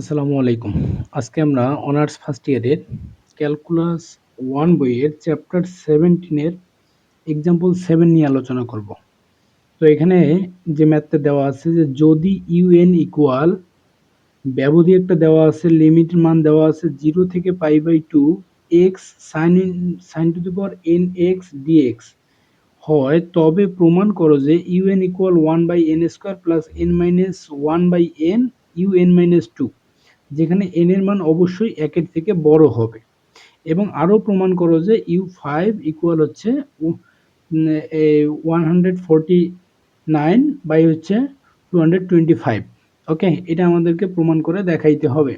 আসসালামু আলাইকুম। আজকে আমরা অনার্স ফার্স্ট ইয়ারের ক্যালকুলাস ওয়ান বইয়ের চ্যাপ্টার সেভেন্টিনের এক্সাম্পল সেভেন নিয়ে আলোচনা করব। তো এখানে যে ম্যাথটা দেওয়া আছে যে যদি ইউএন ইকুয়াল ব্যবধি একটা দেওয়া আছে লিমিট মান দেওয়া আছে জিরো থেকে pi by two x sine in sine to the power n x d x হয়, তবে প্রমাণ করো যে u n equal one by n square plus n minus one by n u n minus two যেখানে n এর মান অবশ্যই একের থেকে বড় হবে। এবং আরও প্রমাণ করো যে ইউ ফাইভ ইকুয়াল হচ্ছে one hundred forty nine by হচ্ছে two hundred twenty five okay এটা আমাদেরকে প্রমাণ করে দেখাইতে হবে।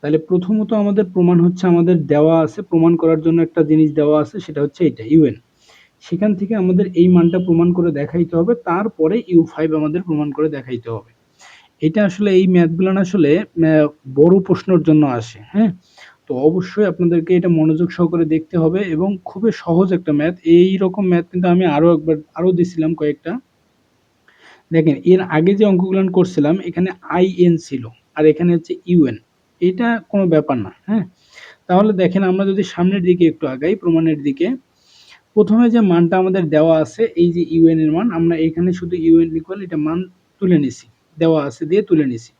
তাহলে প্রথমত আমাদের প্রমাণ হচ্ছে আমাদের দেওয়া আছে, প্রমাণ করার জন্য একটা জিনিস দেওয়া আছে, সেটা হচ্ছে এটা ইউএন সেখান থেকে আমাদের এই মানটা প্রমাণ করে দেখাইতে হবে, তারপরে ইউ ফাইভ আমাদের প্রমাণ করে দেখাইতে হবে। এটা আসলে এই ম্যাথগুলো আসলে বড় প্রশ্নর জন্য আসে হ্যাঁ? তো অবশ্যই আপনাদেরকে এটা মনোযোগ সহকারে দেখতে হবে এবং খুবই সহজ একটা ম্যাথ। এই রকম ম্যাথ কিন্তু আমি আরও একবার আরও দিছিলাম কয়েকটা। দেখেন, এর আগে যে অঙ্কগুলো করছিলাম, এখানে আই এন ছিল আর এখানে হচ্ছে ইউএন এটা কোনো ব্যাপার না হ্যাঁ? তাহলে দেখেন, আমরা যদি সামনের দিকে একটু আগাই, প্রমাণের দিকে। প্রথমে যে মানটা আমাদের দেওয়া আছে, এই যে ইউএন এর মান, আমরা এখানে শুধু ইউএন ইকুয়াল এটা মান তুলে নিছি। দেওয়া আছে দিয়ে তুলে নিছি।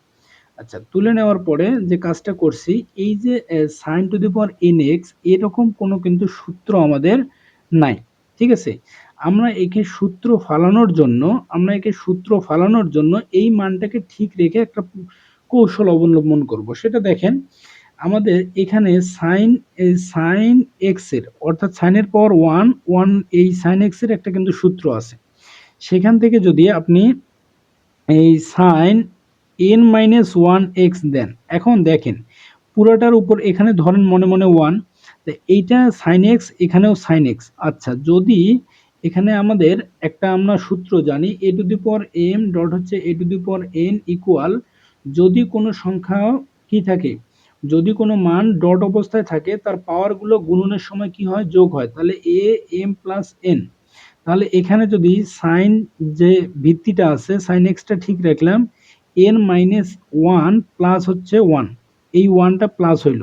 আচ্ছা তুলে নেওয়ার পরে যে কাজটা করছি, এই যে sine to the power n x এরকম কোনো কিন্তু সূত্র আমাদের নাই, ঠিক আছে? আমরা একে সূত্র ফালানোর জন্য, আমরা একে সূত্র ফালানোর জন্য এই মানটাকে ঠিক রেখে একটা কৌশল অবলম্বন করব। সেটা দেখেন, আমাদের এখানে সাইন সাইন এক্সের অর্থাৎ সাইনের পাওয়ার ওয়ান ওয়ান এই সাইন এক্সের একটা কিন্তু সূত্র আছে। সেখান থেকে যদি আপনি এই sine n minus one x দেন। এখন দেখেন, পুরোটার উপর এখানে ধরেন মনে মনে ওয়ান এইটা সাইন এক্স এখানেও সাইন এক্স আচ্ছা যদি এখানে আমাদের একটা আমরা সূত্র জানি a to the power m dot হচ্ছে a to the power n equal যদি কোনো সংখ্যা কি থাকে, যদি কোনো মান ডট অবস্থায় থাকে, তার পাওয়ারগুলো গুণনের সময় কি হয়? যোগ হয়। তাহলে এ এম প্লাস এন তাহলে এখানে যদি সাইন যে ভিত্তিটা আছে সাইন এক্সটা ঠিক রাখলাম এন মাইনাস ওয়ান প্লাস হচ্ছে ওয়ান এই ওয়ানটা প্লাস হইল।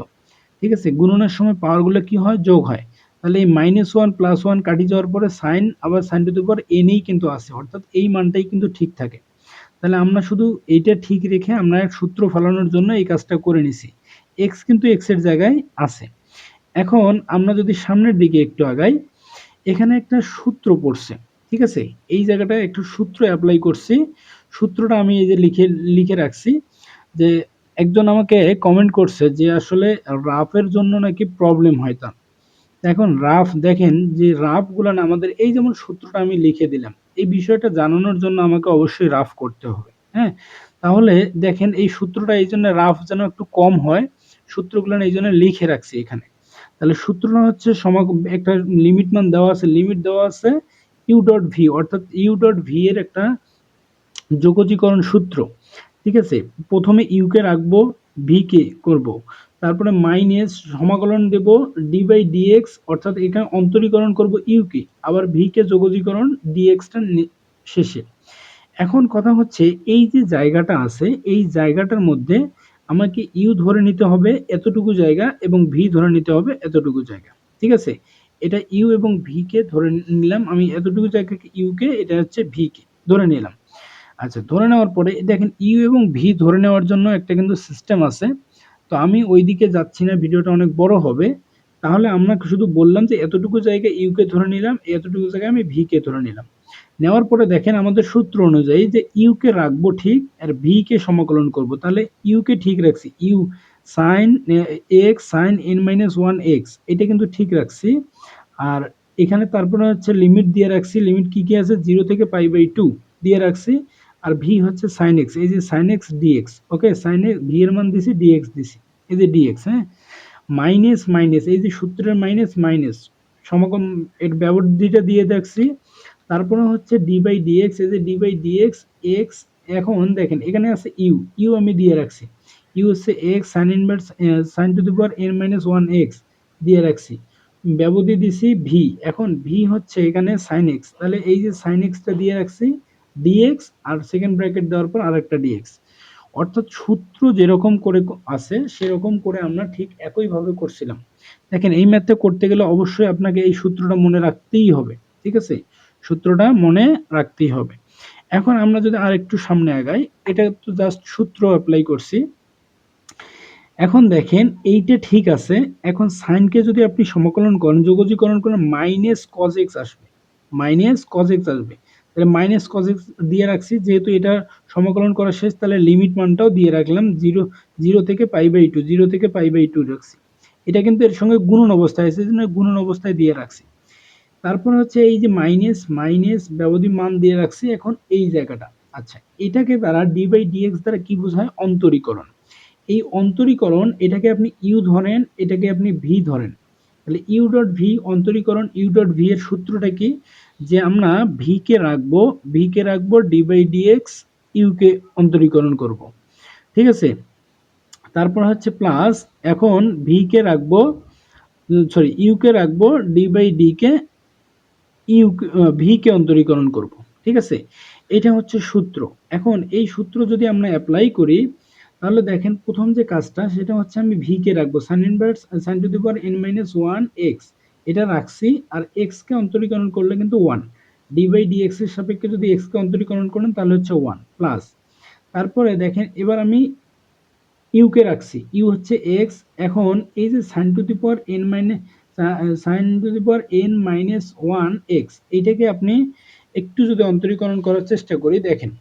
ঠিক আছে? গুণনের সময় পাওয়ারগুলো কি হয়? যোগ হয়। তাহলে এই মাইনাস ওয়ান প্লাস ওয়ান কাটি যাওয়ার পরে সাইন আবার সাইন টু এনেই কিন্তু আসে। অর্থাৎ এই মানটাই কিন্তু ঠিক থাকে। তাহলে আমরা শুধু এইটা ঠিক রেখে আমরা এক সূত্র ফলানোর জন্য এই কাজটা করে নিছি। এক্স কিন্তু এক্সের জায়গায় আছে। এখন আমরা যদি সামনের দিকে একটু আগাই এখানে একটা সূত্র পড়ছে, ঠিক আছে? এই জায়গাটা একটু সূত্র অ্যাপ্লাই করছি। সূত্রটা আমি এই যে লিখে লিখে রাখছি যে একজন আমাকে কমেন্ট করছে যে আসলে রাফের জন্য নাকি প্রবলেম হয় তা এখন রাফ দেখেন যে রাফগুলো না, আমাদের এই যেমন সূত্রটা আমি লিখে দিলাম, এই বিষয়টা জানানোর জন্য আমাকে অবশ্যই রাফ করতে হবে হ্যাঁ? তাহলে দেখেন এই সূত্রটা এই জন্য রাফ যেন একটু কম হয়, সূত্রগুলো এই জন্য লিখে রাখছি এখানে। তাহলে সূত্রটা হচ্ছে একটা লিমিট মান দেওয়া আছে লিমিট দেওয়া আছে ইউ ডট ভি অর্থাৎ ইউ ডট ভি এর একটা যোগজীকরণ সূত্র। ঠিক আছে? প্রথমে ইউকে রাখব ভি কে করব। তারপরে মাইনাস সমাকলন দেব ডি বাই ডিএক্স অর্থাৎ এখানে অন্তরীকরণ করব ইউকে আবার ভি কে যোগজীকরণ ডিএক্সটা শেষে। এখন কথা হচ্ছে, এই যে জায়গাটা আছে, এই জায়গাটার মধ্যে আমাকে ইউ ধরে নিতে হবে এতটুকু জায়গা এবং ভি ধরে নিতে হবে এতটুকু জায়গা। ঠিক আছে? এটা ইউ এবং ভি কে ধরে নিলাম, আমি এতটুকু জায়গাকে ইউ কে, এটা হচ্ছে ভি কে, ধরে নিলাম। আচ্ছা ধরে নেওয়ার পরে দেখেন ইউ এবং ভি ধরে নেওয়ার জন্য একটা কিন্তু সিস্টেম আছে। তো আমি ওই দিকে যাচ্ছি না, ভিডিওটা অনেক বড় হবে। তাহলে আমরা শুধু বললাম যে এতটুকু জায়গায় ইউকে ধরে নিলাম, এতটুকু জায়গায় আমি ভি কে ধরে নিলাম। নেওয়ার পরে দেখেন আমাদের সূত্র অনুযায়ী যে ইউকে রাখব ঠিক আর ভি কে সমাকলন করব, তাহলে ইউকে ঠিক রাখছি। U sine x sine n minus one x, এটা কিন্তু ঠিক রাখছি। আর এখানে তারপরে হচ্ছে লিমিট দিয়ে রাখছি, লিমিট কি কি আছে? জিরো থেকে পাই বাই টু দিয়ে রাখছি। আর ভি হচ্ছে সাইন এক্স, এই যে sine x d x okay? Sine x v এর মান দিছি ডিএক্স দিছি, এই যে ডিএক্স হ্যাঁ? মাইনাস মাইনাস, এই যে সূত্রের মাইনাস মাইনাস সমাগম এর ব্যবধিটা দিয়ে দেখছি তারপরে হচ্ছে ডি বাই ডিএক্স এই যে ডি বাই ডিএক্স এক্স এখন দেখেন, এখানে আছে ইউ ইউ আমি দিয়ে রাখছি। ইউ হচ্ছে x sine inverse sine to the power n minus one x দিয়ে রাখছি। ব্যবধি দিছি ভি এখন ভি হচ্ছে এখানে সাইন এক্স তাহলে এই যে সাইন এক্সটা দিয়ে রাখছি ডিএক্স আর সেকেন্ড ব্র্যাকেট দেওয়ার পর আরেকটা ডিএক্স অর্থাৎ সূত্র যেরকম করে আছে, সেরকম করে আমরা ঠিক একইভাবে করছিলাম। দেখেন, এই ম্যাথটা করতে গেলে অবশ্যই আপনাকে এই সূত্রটা মনে রাখতেই হবে, ঠিক আছে? সূত্রটা মনে রাখতেই হবে। এখন আমরা যদি আর একটু সামনে আগাই, এটা তো জাস্ট সূত্র অ্যাপ্লাই করছি। এখন দেখেন, এইটা ঠিক আছে, এখন সাইনকে যদি আপনি সমাকলন করেন, যোগজীকরণ করেন মাইনাস কজ এক্স আসবে। মাইনাস কজ এক্স আসবে। তাহলে মাইনাস কজ এক্স দিয়ে রাখছি, যেহেতু এটা সমকলন করা শেষ, তাহলে লিমিট মানটাও দিয়ে রাখলাম জিরো জিরো থেকে পাই বাই টু জিরো থেকে পাই বাই টু রাখছি। এটা কিন্তু এর সঙ্গে গুণন অবস্থায় আছে গুণন অবস্থায় দিয়ে রাখছি। তারপর হচ্ছে এই যে মাইনাস মাইনাস ব্যবধি মান দিয়ে রাখছি এখন এই জায়গাটা। আচ্ছা এটাকে তারা ডি বাই ডিএক্স দ্বারা কি বোঝায়? অন্তরীকরণ। এই অন্তরীকরণ, এটাকে আপনি ইউ ধরেন, এটাকে আপনি ভি ধরেন। তাহলে ইউ ডট ভি অন্তরীকরণ ইউ ডট ভি এর সূত্রটা কি? যে আমরা ভি কে রাখব ভি কে রাখব d by d x u কে অন্তরীকরণ করব। ঠিক আছে? তারপর হচ্ছে প্লাস এখন ভি কে রাখব সরি ইউ কে রাখব ডি বাই ডি কে ইউ ভি কে অন্তরীকরণ করব, ঠিক আছে? এটা হচ্ছে সূত্র। এখন এই সূত্র যদি আমরা অ্যাপ্লাই করি, তাহলে দেখেন প্রথম যে কাজটা, সেটা হচ্ছে আমি ভি কে রাখব। Sine inverse sine to the power n minus one x এটা রাখছি, আর এক্স কে অন্তরীকরণ করলে কিন্তু ওয়ান ডি বাই ডি এক্সের সাপেক্ষে যদি এক্স কে অন্তরীকরণ করেন, তাহলে হচ্ছে ওয়ান প্লাস তারপরে দেখেন, এবার আমি ইউ কে রাখছি। ইউ হচ্ছে এক্স এখন এই যে sine to the power n minus sine to the power n minus one x এইটাকে আপনি একটু যদি অন্তরীকরণ করার চেষ্টা করি, দেখেন।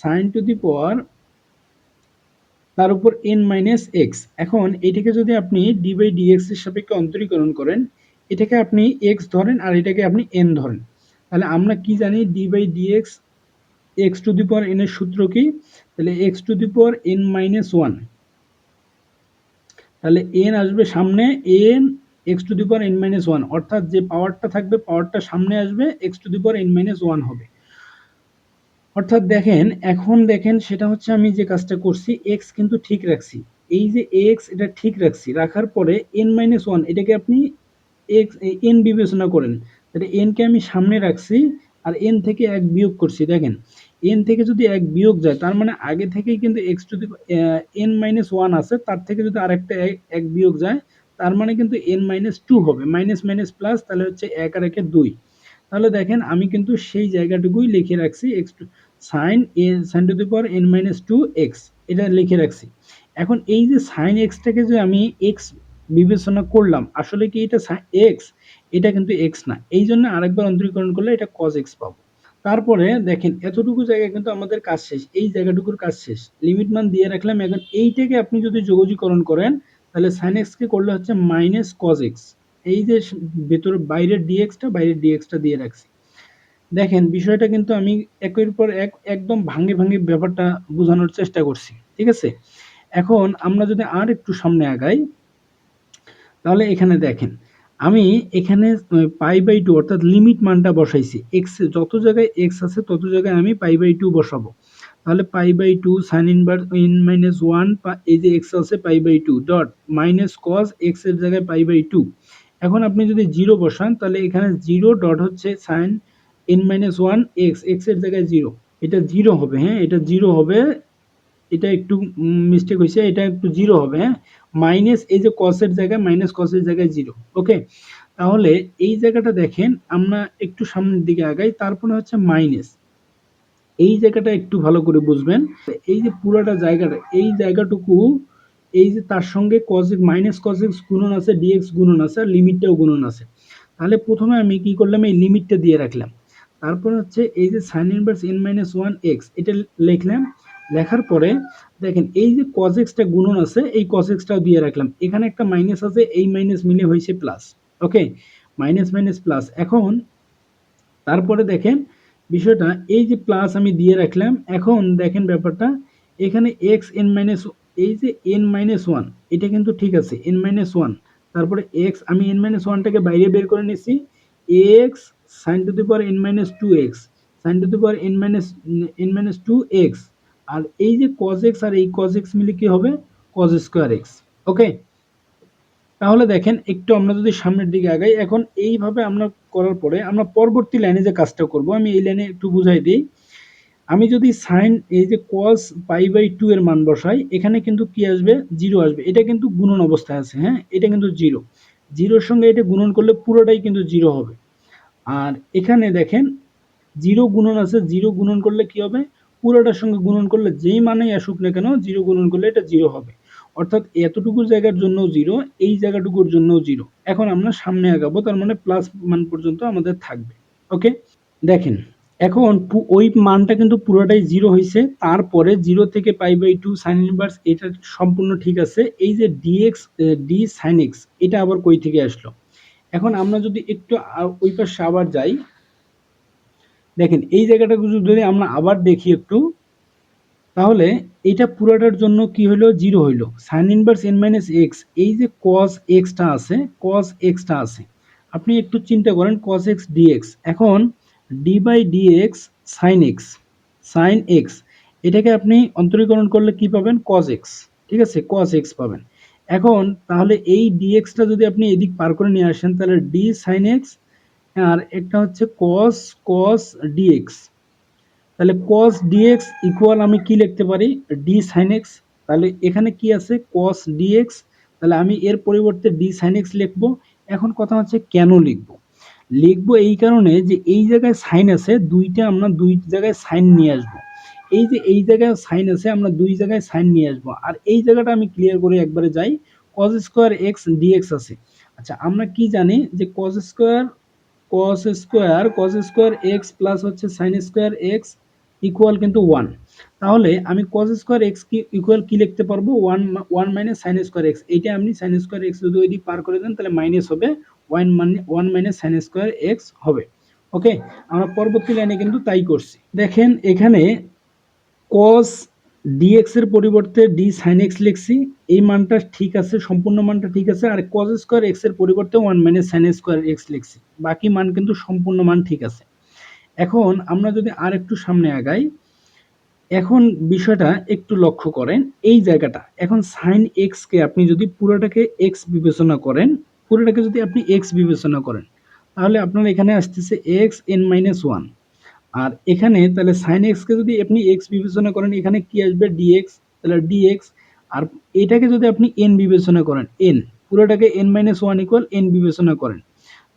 সাইন টু দি পাওয়ার তার উপর এন মাইনাস এক্স এখন এটাকে যদি আপনি ডি বাই ডিএক্স এর সাপেক্ষে অন্তরীকরণ করেন, এটাকে আপনি এক্স ধরেন আর এটাকে আপনি এন ধরেন। তাহলে আমরা কি জানি d by dx x to the power n এর সূত্র কি? তাহলে x to the power n minus one তাহলে এন আসবে সামনে n x to the power n minus one অর্থাৎ যে পাওয়ারটা থাকবে পাওয়ারটা সামনে আসবে x to the power n minus one হবে। অর্থাৎ দেখেন, এখন দেখেন সেটা হচ্ছে আমি যে কাজটা করছি এক্স কিন্তু ঠিক রাখছি। এই যে এক্স এটা ঠিক রাখছি। রাখার পরে এন মাইনাস ওয়ান এটাকে আপনি এক্স এন বিবেচনা করেন। তাহলে এনকে আমি সামনে রাখছি আর এন থেকে এক বিয়োগ করছি। দেখেন এন থেকে যদি এক বিয়োগ যায়, তার মানে আগে থেকেই কিন্তু x to the n minus one আছে, তার থেকে যদি আরেকটা এক- বিয়োগ যায় তার মানে কিন্তু এন মাইনাস টু হবে। মাইনাস মাইনাস প্লাস তাহলে হচ্ছে এক আর একে দুই। তাহলে দেখেন আমি কিন্তু সেই জায়গাটুকুই লিখে রাখছি। X to sine a sine to the power n minus two x এটা লিখে রাখছি। এখন এই যে সাইন এক্সটাকে যে আমি এক্স বিবেচনা করলাম, আসলে কি এটা এক্স এটা কিন্তু এক্স না। এই জন্য আরেকবার অন্তরীকরণ করলে এটা কজ এক্স পাবো। তারপরে দেখেন, এতটুকু জায়গায় কিন্তু আমাদের কাজ শেষ। এই জায়গাটুকুর কাজ শেষ। লিমিট মান দিয়ে রাখলাম। এখন এইটাকে আপনি যদি যোগজীকরণ করেন তাহলে সাইন এক্সকে করলে হচ্ছে মাইনাস কজ এক্স এই যে ভেতর, বাইরের ডিএক্সটা বাইরের ডিএক্সটা দিয়ে রাখছি। দেখেন, বিষয়টা কিন্তু আমি একের পর এক একদম ভাঙ্গে ভাঙ্গে ব্যাপারটা বোঝানোর চেষ্টা করছি, ঠিক আছে? এখন আমরা যদি আর একটু সামনে আগাই, তাহলে এখানে দেখেন, আমি এখানে পাই বাই টু অর্থাৎ লিমিট মানটা বসাইছি। এক্স যত জায়গায় এক্স আছে তত জায়গায় আমি পাই বাই টু বসাবো। তাহলে pi by two sine inverse in minus one এই যে এক্স আছে pi by two dot minus cos এক্সের জায়গায় পাই বাই টু। এখন আপনি যদি জিরো বসান, তাহলে এখানে জিরো ডট হচ্ছে sine n minus one x এক্সের জায়গায় জিরো এটা জিরো হবে হ্যাঁ? এটা জিরো হবে, এটা একটু মিস্টেক হয়েছে, এটা একটু জিরো হবে হ্যাঁ? মাইনাস এই যে কসের জায়গায় মাইনাস কসের জায়গায় জিরো ওকে তাহলে এই জায়গাটা দেখেন, আমরা একটু সামনের দিকে আগাই, তারপরে হচ্ছে মাইনাস এই জায়গাটা একটু ভালো করে বুঝবেন। এই যে পুরোটা জায়গাটা, এই জায়গাটুকু, এই যে তার সঙ্গে কজেক মাইনাস কজেক্স গুণন আছে ডিএক্স গুণন আছে, আর লিমিটটাও গুণন আছে। তাহলে প্রথমে আমি কি করলাম, এই লিমিটটা দিয়ে রাখলাম। তারপর হচ্ছে এই যে sine inverse n minus one x এটা লিখলাম। লেখার পরে দেখেন, এই যে কজেক্সটা গুণন আছে, এই কজেক্সটাও দিয়ে রাখলাম। এখানে একটা মাইনাস আছে, এই মাইনাস মিলে হয়েছে plus okay minus minus plus এখন তারপরে দেখেন বিষয়টা, এই যে প্লাস আমি দিয়ে রাখলাম, এখন দেখেন ব্যাপারটা, এখানে এক্স এন মাইনাস এই যে এন মাইনাস ওয়ান এটা কিন্তু ঠিক আছে এন মাইনাস ওয়ান তারপরে এক্স আমি এন মাইনাস ওয়ানটাকে বাইরে বের করে নিচ্ছি x sine to the power n minus two x sine to the power n minus n minus two x আর এই যে কজ এক্স আর এই কজ এক্স মিলে কি হবে? কজ স্কোয়ার এক্স ওকে তাহলে দেখেন, একটু আমরা যদি সামনের দিকে আগাই, এখন এইভাবে আমরা করার পরে আমরা পরবর্তী লাইনে যে কাজটা করব, আমি এই লাইনে একটু বুঝাই দিই। আমি যদি সাইন এই যে কস পাই বাই টু এর মান বসাই, এখানে কিন্তু কি আসবে? জিরো আসবে। এটা কিন্তু গুণন অবস্থায় আছে হ্যাঁ? এটা কিন্তু জিরো জিরোর সঙ্গে এটা গুণন করলে পুরোটাই কিন্তু জিরো হবে। আর এখানে দেখেন জিরো গুণন আছে জিরো গুণন করলে কি হবে? পুরোটার সঙ্গে গুণন করলে যেই মানেই আসুক না কেন জিরো গুণন করলে এটা জিরো হবে। অর্থাৎ এতটুকু জায়গার জন্য জিরো এই জায়গাটুকুর জন্য জিরো এখন আমরা সামনে আগাবো, তার মানে প্লাস মান পর্যন্ত আমাদের থাকবে। ওকে দেখেন, এখন ওই মানটা কিন্তু পুরোটাই জিরো হয়েছে তারপরে জিরো থেকে pi by two sine inverse এটা সম্পূর্ণ ঠিক আছে। এই যে ডিএক্স ডি সাইন এক্স এটা আবার কই থেকে আসলো? এখন আমরা যদি একটু ওই পাশে আবার যাই, দেখেন, এই জায়গাটা যদি আমরা আবার দেখি একটু। তাহলে এটা পুরোটার জন্য কি হলো জিরো হইল। Sine inverse n minus x এই যে কস এক্সটা আছে কস এক্সটা আছে, আপনি একটু চিন্তা করেন কস এক্স ডিএক্স এখন d by dx sine x sine x এটাকে আপনি অন্তরীকরণ করলে কি পাবেন? কস এক্স ঠিক আছে? কস এক্স পাবেন। এখন তাহলে এই ডিএক্সটা যদি আপনি এদিক পার করে নিয়ে আসেন, তাহলে ডি সাইন এক্স আর একটা হচ্ছে কস কস ডিএক্স তাহলে কস ডিএক্স ইকুয়াল আমি কি লিখতে পারি? ডি সাইন এক্স তাহলে এখানে কি আছে? কস ডিএক্স তাহলে আমি এর পরিবর্তে ডি সাইন এক্স লিখব। এখন কথা হচ্ছে কেন লিখব? লিখব এই কারণে যে এই জায়গায় সাইন আছে, দুইটা আমরা দুই জায়গায় সাইন নিয়ে আসব। এই যে এই জায়গায় সাইন আছে, আমরা দুই জায়গায় সাইন নিয়ে আসব। আর এই জায়গাটা আমি ক্লিয়ার করে একবারে যাই। কজ স্কোয়ার এক্স ডিএক্স আছে। আচ্ছা আমরা কি জানি যে cos square cos square cos square x plus হচ্ছে সাইন স্কোয়ার এক্স ইকুয়াল কিন্তু ওয়ান তাহলে আমি কস স্কোয়ার এক্স কি ইকুয়াল কি লিখতে পারব? One one minus sine square x এইটা আপনি সাইন স্কোয়ার এক্স যদি ওই দিক পার করে দেন, তাহলে মাইনাস হবে ওয়ান মানে one minus sine square x হবে। ওকে আমরা পরবর্তী লাইনে কিন্তু তাই করছি। দেখেন এখানে কস ডিএক্স এর পরিবর্তে ডি সাইন এক্স লিখছি। এই মানটা ঠিক আছে, সম্পূর্ণ মানটা ঠিক আছে। আর কস স্কোয়ার এক্সের পরিবর্তে one minus sine square x লিখছি। বাকি মান কিন্তু সম্পূর্ণ মান ঠিক আছে। এখন আমরা যদি আর একটু সামনে আগাই, এখন বিষয়টা একটু লক্ষ্য করেন, এই জায়গাটা, এখন সাইন এক্সকে আপনি যদি পুরোটাকে এক্স বিবেচনা করেন, পুরোটাকে যদি আপনি এক্স বিবেচনা করেন, তাহলে আপনার এখানে আসতেছে এক্স এন মাইনাস ওয়ান আর এখানে তাহলে সাইন এক্সকে যদি আপনি এক্স বিবেচনা করেন, এখানে কি আসবে? ডিএক্স তাহলে ডিএক্স আর এটাকে যদি আপনি এন বিবেচনা করেন n পুরোটাকে n minus one equal n বিবেচনা করেন।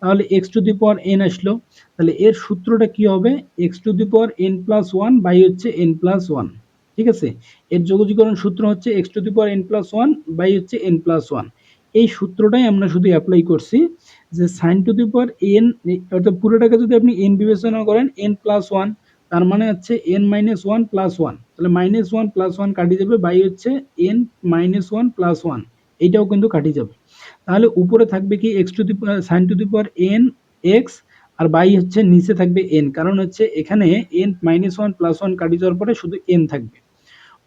তাহলে x to the power n আসলো। তাহলে এর সূত্রটা কি হবে? X to the power n plus one by হচ্ছে এন প্লাস ওয়ান ঠিক আছে? এর যোগজীকরণ সূত্র হচ্ছে x to the power n plus one by হচ্ছে এন প্লাস ওয়ান এই সূত্রটাই আমরা শুধু অ্যাপ্লাই করছি যে sine to the power n অর্থাৎ পুরোটাকে যদি আপনি এন বিবেচনা করেন এন প্লাস ওয়ান তার মানে হচ্ছে n minus one plus one তাহলে মাইনাস ওয়ান প্লাস ওয়ান কাটি যাবে বাই হচ্ছে n minus one plus one এইটাও কিন্তু কাটি যাবে। তাহলে উপরে থাকবে কি x to the sine to the power n x R by হচ্ছে নিচে থাকবে এন কারণ হচ্ছে এখানে n minus one plus one কাটি যাওয়ার পরে শুধু এন থাকবে।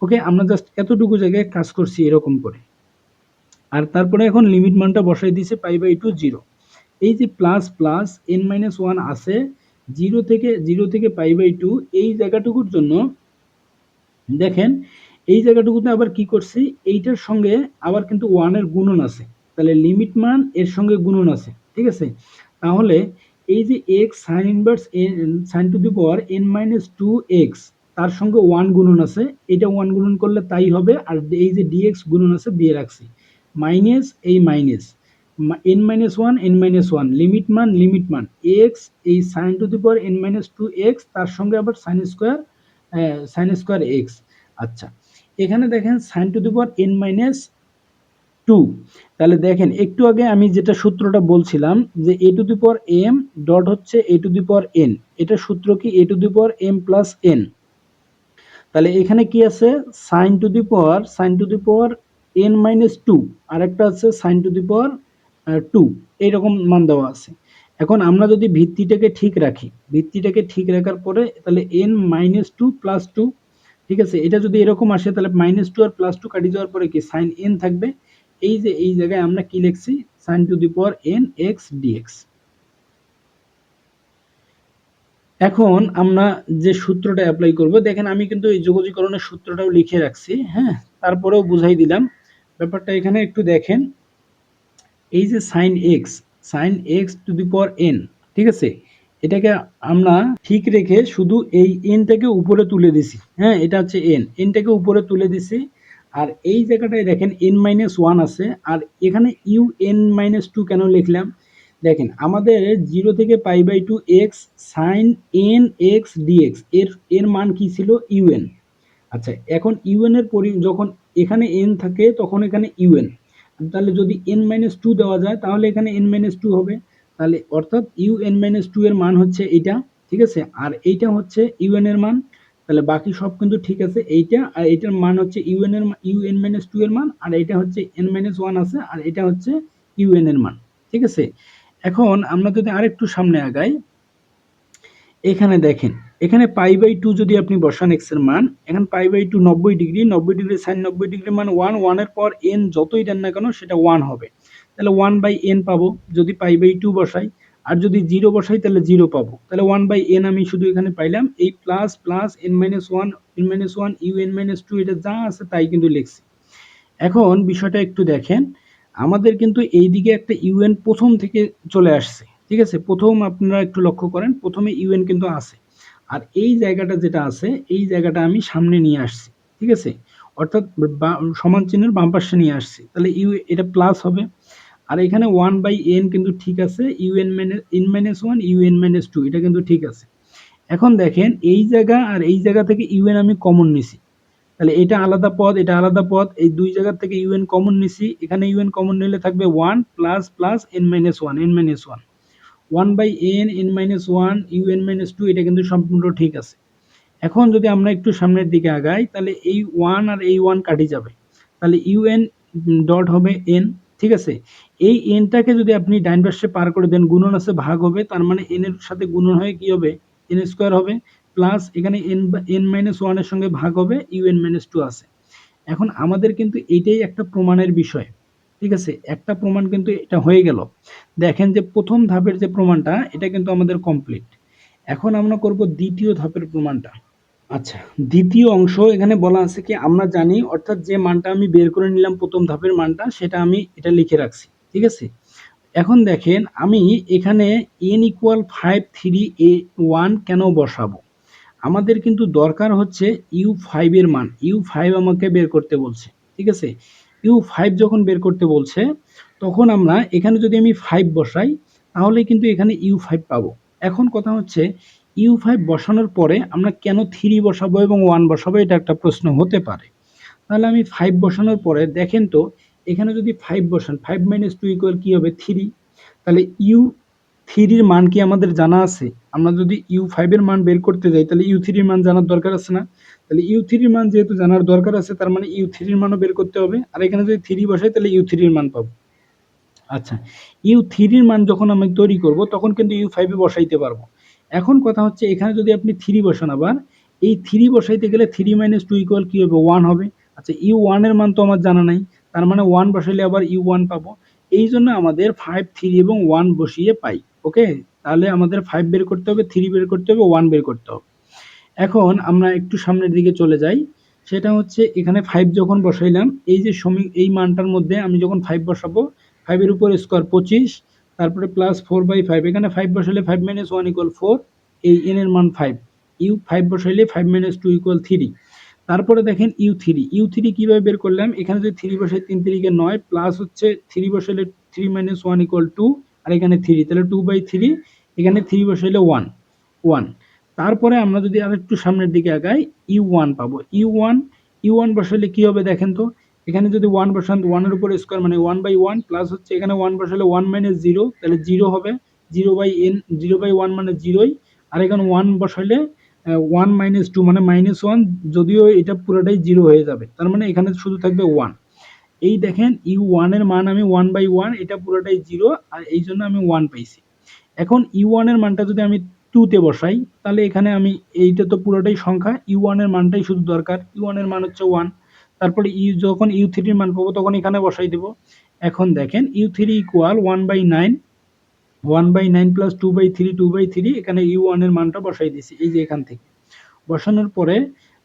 ওকে আমরা জাস্ট এতটুকু জায়গায় কাজ করছি এরকম করে। আর তারপরে এখন লিমিট মানটা বসাই দিয়েছে পাই বাই টু জিরো এই যে plus plus n minus one আছে জিরো থেকে জিরো থেকে পাই বাই টু এই জায়গাটুকুর জন্য দেখেন, এই জায়গাটুকুতে আবার কি করছি, এইটার সঙ্গে আবার কিন্তু ওয়ানের গুণন আছে। তাহলে লিমিট মান এর সঙ্গে গুণন আছে, ঠিক আছে? তাহলে এই যে x sine inverse n sine to the power n minus two x তার সঙ্গে ওয়ান গুণন আছে, এটা ওয়ান গুণন করলে তাই হবে, আর এই যে ডিএক্স গুণন আছে, দিয়ে রাখছি। মাইনাস এই minus n minus one n minus one limit মান লিমিট মান এক্স এই sine to the power n minus two x তার সঙ্গে আবার sine square sine square x আচ্ছা। এখানে দেখেন sine to the power n minus two তাহলে দেখেন, একটু আগে আমি যেটা সূত্রটা বলছিলাম যে a to the power m dot হচ্ছে a to the power n এটা সূত্র কি? A to the power m plus n তাহলে এখানে কি আছে? Sine to the power sine to the power n minus two আর একটা আছে sine to the power two এইরকম মান দেওয়া আছে। এখন আমরা যদি ভিত্তিটাকে ঠিক রাখি, ভিত্তিটাকে ঠিক রাখার পরে তাহলে n minus two plus two ঠিক আছে? এটা যদি এরকম আসে, তাহলে মাইনাস টু আর প্লাস টু কাটি যাওয়ার পরে কি? সাইন এন থাকবে। এই যে, এই জায়গায় আমরা কি লিখছি? Sine to the power n x dx এখন আমরা যে সূত্রটা অ্যাপ্লাই করব, দেখেন আমি কিন্তু এই যোগজীকরণের সূত্রটাও লিখে রাখছি হ্যাঁ? তারপরেও বুঝাই দিলাম। ব্যাপারটা এখানে একটু দেখেন। এই যে sine x sine x to the power n ঠিক আছে? এটাকে আমরা ঠিক রেখে শুধু এই এনটাকে উপরে তুলে দিছি হ্যাঁ? এটা হচ্ছে এন এনটাকে উপরে তুলে দিছি। আর এই জায়গাটায় দেখেন এন মাইনাস ওয়ান আছে, আর এখানে ইউ এন মাইনাস টু কেন লিখলাম? দেখেন, আমাদের জিরো থেকে pi by two x sine n x dx এর এর মান কি ছিল? ইউএন আচ্ছা এখন ইউএন এর পরি, যখন এখানে এন থাকে, তখন এখানে ইউএন তাহলে যদি এন মাইনাস টু দেওয়া যায়, তাহলে এখানে এন মাইনাস টু হবে। তাহলে অর্থাৎ ইউ এন মাইনাস টু এর মান হচ্ছে এইটা, ঠিক আছে? আর এইটা হচ্ছে ইউএন এর মান। তাহলে বাকি সব কিন্তু ঠিক আছে, এইটা, আর এইটার মান হচ্ছে ইউএন এর ইউ এন মাইনাস টু এর মান, আর এইটা হচ্ছে এন মাইনাস ওয়ান আছে, আর এটা হচ্ছে ইউএন এর মান, ঠিক আছে? এখন আমরা যদি আরেকটু সামনে আগাই, এখানে দেখেন, এখানে পাই বাই টু যদি আপনি বসান এক্সের মান, এখন পাই বাই টু নব্বই ডিগ্রি নব্বই ডিগ্রি সাইন নব্বই ডিগ্রি মান ওয়ান ওয়ানের পর এন যতই দেন না কেন, সেটা ওয়ান হবে। তাহলে ওয়ান বাই এন পাবো, যদি পাই বাই টু বসাই আর যদি জিরো বসাই, তাহলে জিরো পাবো। তাহলে ওয়ান বাই এন আমি শুধু এখানে পাইলাম, এই plus plus n minus one n minus one u n minus two এটা যা আছে তাই কিন্তু লিখছি। এখন বিষয়টা একটু দেখেন, আমাদের কিন্তু এই দিকে একটা ইউএন প্রথম থেকে চলে আসছে, ঠিক আছে? প্রথম আপনারা একটু লক্ষ্য করেন, প্রথমে ইউএন কিন্তু আছে। আর এই জায়গাটা যেটা আছে, এই জায়গাটা আমি সামনে নিয়ে আসছি, ঠিক আছে? অর্থাৎ সমান চিহ্নের বাম পাশে নিয়ে আসছি। তাহলে ইউ এটা প্লাস হবে। আর এখানে ওয়ান বাই এন কিন্তু ঠিক আছে u n minus n minus one u n minus two এটা কিন্তু ঠিক আছে। এখন দেখেন, এই জায়গা আর এই জায়গা থেকে ইউএন আমি কমন নিছি। তাহলে এটা আলাদা পদ, এটা আলাদা পদ, এই দুই জায়গা থেকে ইউএন কমন নিছি। এখানে ইউএন কমন নিলে থাকবে one plus plus n minus one n minus one one by n n minus one u n minus two এটা কিন্তু সম্পূর্ণ ঠিক আছে। এখন যদি আমরা একটু সামনের দিকে আগাই, তাহলে এই ওয়ান আর এই ওয়ান কাটি যাবে। তাহলে ইউএন ডট হবে এন ঠিক আছে? এই এনটাকে যদি আপনি ডাইন পাশে পার করে দেন, গুণন আছে ভাগ হবে, তার মানে এন এর সাথে গুণন হয়ে কি হবে? এন স্কোয়ার হবে প্লাস এখানে এন এন মাইনাস ওয়ানের সঙ্গে ভাগ হবে ইউ এন মাইনাস টু আছে। এখন আমাদের কিন্তু এইটাই একটা প্রমাণের বিষয়, ঠিক আছে? একটা প্রমাণ কিন্তু এটা হয়ে গেল। দেখেন যে প্রথম ধাপের যে প্রমাণটা, এটা কিন্তু আমাদের কমপ্লিট এখন আমরা করব দ্বিতীয় ধাপের প্রমাণটা। আচ্ছা দ্বিতীয় অংশ এখানে বলা আছে কি, আমরা জানি, অর্থাৎ যে মানটা আমি বের করে নিলাম প্রথম ধাপের মানটা, সেটা আমি এটা লিখে রাখছি, ঠিক আছে? এখন দেখেন, আমি এখানে এন ইকুয়াল ফাইভ থ্রি এ ওয়ান কেন বসাবো? আমাদের কিন্তু দরকার হচ্ছে ইউ ফাইভের মান ইউ ফাইভ আমাকে বের করতে বলছে, ঠিক আছে? ইউ ফাইভ যখন বের করতে বলছে, তখন আমরা এখানে যদি আমি ফাইভ বসাই, তাহলে কিন্তু এখানে ইউ ফাইভ পাবো। এখন কথা হচ্ছে ইউ ফাইভ বসানোর পরে আমরা কেন থ্রি বসাবো এবং ওয়ান বসাবো, এটা একটা প্রশ্ন হতে পারে। তাহলে আমি ফাইভ বসানোর পরে দেখেন তো, এখানে যদি ফাইভ বসান ফাইভ মাইনাস টু ইকুয়াল কী হবে? থ্রি তাহলে ইউ থ্রির মান কি আমাদের জানা আছে? আমরা যদি ইউ ফাইভের মান বের করতে যাই, তাহলে ইউ থ্রির মান জানার দরকার আছে না? তাহলে ইউ থ্রির মান যেহেতু জানার দরকার আছে, তার মানে ইউ থ্রির মানও বের করতে হবে। আর এখানে যদি থ্রি বসাই, তাহলে ইউ থ্রির মান পাবো। আচ্ছা ইউ থ্রির মান যখন আমি তৈরি করব, তখন কিন্তু ইউ ফাইভে বসাইতে পারব। এখন কথা হচ্ছে এখানে যদি আপনি থ্রি বসান আবার এই থ্রি বসাইতে গেলে থ্রি মাইনাস টু ইকুয়াল কী হবে? ওয়ান হবে। আচ্ছা ইউ ওয়ানের মান তো আমার জানা নাই। তার মানে ওয়ান বসাইলে আবার ইউ ওয়ান পাবো। এই জন্য আমাদের ফাইভ থ্রি এবং ওয়ান বসিয়ে পাই ওকে তাহলে আমাদের ফাইভ বের করতে হবে থ্রি বের করতে হবে ওয়ান বের করতে হবে। এখন আমরা একটু সামনের দিকে চলে যাই। সেটা হচ্ছে এখানে ফাইভ যখন বসাইলাম, এই যে সমী এই মানটার মধ্যে আমি যখন ফাইভ বসাবো ফাইভের উপর স্কোয়ার পঁচিশ তারপরে প্লাস ফোর বাই ফাইভ এখানে five বসাইলে five minus one equal four এই এন এর মান five u five বসাইলে five minus two equal three তারপরে দেখেন ইউ থ্রি ইউ থ্রি কীভাবে বের করলাম? এখানে যদি থ্রি বসাই, তিন তিরিকে নয় প্লাস হচ্ছে three বসাইলে three minus one equal two আর এখানে থ্রি তাহলে টু বাই থ্রি এখানে থ্রি বসাইলে ওয়ান ওয়ান তারপরে আমরা যদি আর একটু সামনের দিকে আগাই ইউ ওয়ান পাবো। ইউ ওয়ান ইউ ওয়ান বসাইলে কী হবে দেখেন তো? এখানে যদি ওয়ান বসান ওয়ানের উপর স্কোয়ার মানে ওয়ান বাই ওয়ান প্লাস হচ্ছে এখানে ওয়ান বসালে ওয়ান মাইনাস জিরো তাহলে জিরো হবে। Zero by n zero by one মানে জিরোই আর এখানে ওয়ান বসাইলে ওয়ান মাইনাস টু মানে মাইনাস ওয়ান যদিও এটা পুরোটাই জিরো হয়ে যাবে। তার মানে এখানে শুধু থাকবে ওয়ান এই দেখেন ইউ ওয়ানের মান আমি ওয়ান বাই ওয়ান এটা পুরোটাই জিরো আর এই জন্য আমি ওয়ান পাইছি। এখন ইউ ওয়ানের মানটা যদি আমি টুতে বসাই, তাহলে এখানে আমি, এইটা তো পুরোটাই সংখ্যা ইউ ওয়ানের মানটাই শুধু দরকার। ইউ ওয়ানের মান হচ্ছে ওয়ান তারপরে ইউ যখন ইউ থ্রির মান পাবো তখন এখানে বসাই দেবো। এখন দেখেন, u three equal one by nine one by nine plus two by three two by three এখানে ইউ ওয়ানের মানটা বসাই দিছি, এই যে এখান থেকে। বসানোর পরে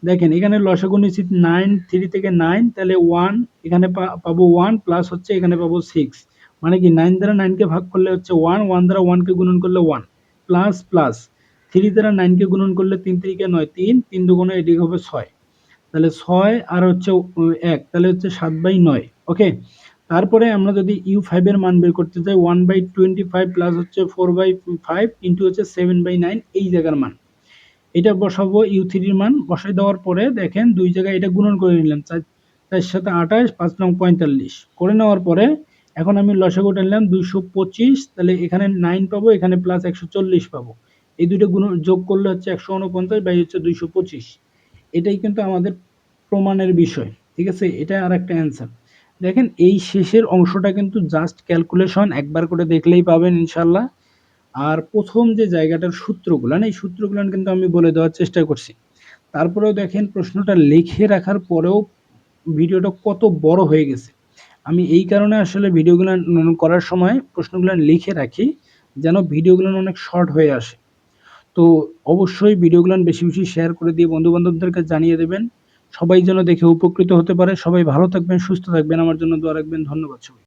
দেখেন, এখানে লসাগু নিচ্ছি নাইন থ্রি থেকে নাইন তাহলে ওয়ান এখানে পাবো ওয়ান প্লাস হচ্ছে এখানে পাবো সিক্স মানে কি নাইন দ্বারা নাইনকে ভাগ করলে হচ্ছে ওয়ান ওয়ান দ্বারা ওয়ানকে গুণন করলে ওয়ান প্লাস প্লাস থ্রি দ্বারা নাইনকে গুণন করলে তিন তিরিকে নয়, তিন তিন দুগুণে এদিকে হবে ছয়। তাহলে ছয় আর হচ্ছে এক, তাহলে হচ্ছে সাত বাই নয় ওকে তারপরে আমরা যদি ইউ ফাইভের মান বের করতে চাই one by twenty five plus হচ্ছে ফোর বাই ফাইভ ইন্টু হচ্ছে সেভেন বাই নাইন এই জায়গার মান। এটা বসাবো ইউ থ্রির মান, বসাই দেওয়ার পরে দেখেন দুই জায়গায় এটা গুণন করে নিলাম, চার চার সাথে আঠাশ, পাঁচ নং পঁয়তাল্লিশ। করে নেওয়ার পরে এখন আমি লসাগু টানলাম দুইশো পঁচিশ, তাহলে এখানে নাইন পাবো, এখানে প্লাস একশো চল্লিশ পাবো। এই দুটো গুণ, যোগ করলে হচ্ছে একশো উনপঞ্চাশ বাই হচ্ছে দুইশো পঁচিশ। এটাই কিন্তু আমাদের প্রমাণের বিষয়, ঠিক আছে? এটা আর একটা অ্যান্সার দেখেন, এই শেষের অংশটা কিন্তু জাস্ট ক্যালকুলেশন একবার করে দেখলেই পাবেন ইনশাল্লাহ আর প্রথম যে জায়গাটার সূত্রগুলো, না, এই সূত্রগুলো কিন্তু আমি বলে দেওয়ার চেষ্টা করছি। তারপরেও দেখেন, প্রশ্নটা লিখে রাখার পরেও ভিডিওটা কত বড় হয়ে গেছে। আমি এই কারণে আসলে ভিডিওগুলো করার সময় প্রশ্নগুলো লিখে রাখি, যেন ভিডিওগুলো অনেক শর্ট হয়ে আসে। তো অবশ্যই ভিডিওগুলো বেশি বেশি শেয়ার করে দিয়ে বন্ধু বান্ধবদেরকে জানিয়ে দেবেন। সবাই যেন দেখে উপকৃত হতে পারে। সবাই ভালো থাকবেন, সুস্থ থাকবেন। আমার জন্য দোয়া রাখবেন। ধন্যবাদ সবাই